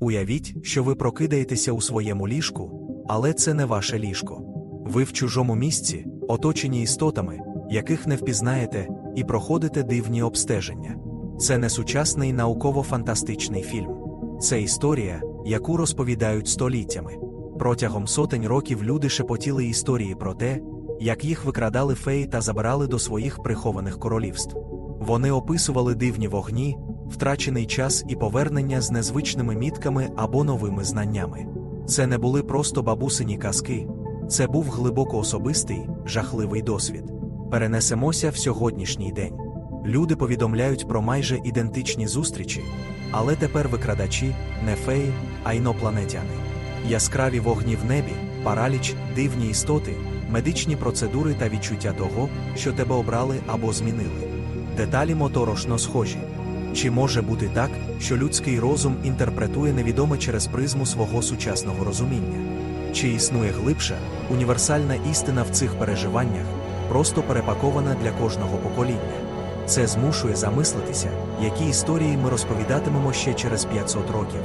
Уявіть, що ви прокидаєтеся у своєму ліжку, але це не ваше ліжко. Ви в чужому місці, оточені істотами, яких не впізнаєте, і проходите дивні обстеження. Це не сучасний науково-фантастичний фільм. Це історія, яку розповідають століттями. Протягом сотень років люди шепотіли історії про те, як їх викрадали феї та забирали до своїх прихованих королівств. Вони описували дивні вогні, втрачений час і повернення з незвичними мітками або новими знаннями. Це не були просто бабусині казки, це був глибоко особистий, жахливий досвід. Перенесемося в сьогоднішній день. Люди повідомляють про майже ідентичні зустрічі, але тепер викрадачі не феї, а інопланетяни. Яскраві вогні в небі, параліч, дивні істоти, медичні процедури та відчуття того, що тебе обрали або змінили. Деталі моторошно схожі. Чи може бути так, що людський розум інтерпретує невідоме через призму свого сучасного розуміння? Чи існує глибша, універсальна істина в цих переживаннях, просто перепакована для кожного покоління? Це змушує замислитися, які історії ми розповідатимемо ще через 500 років.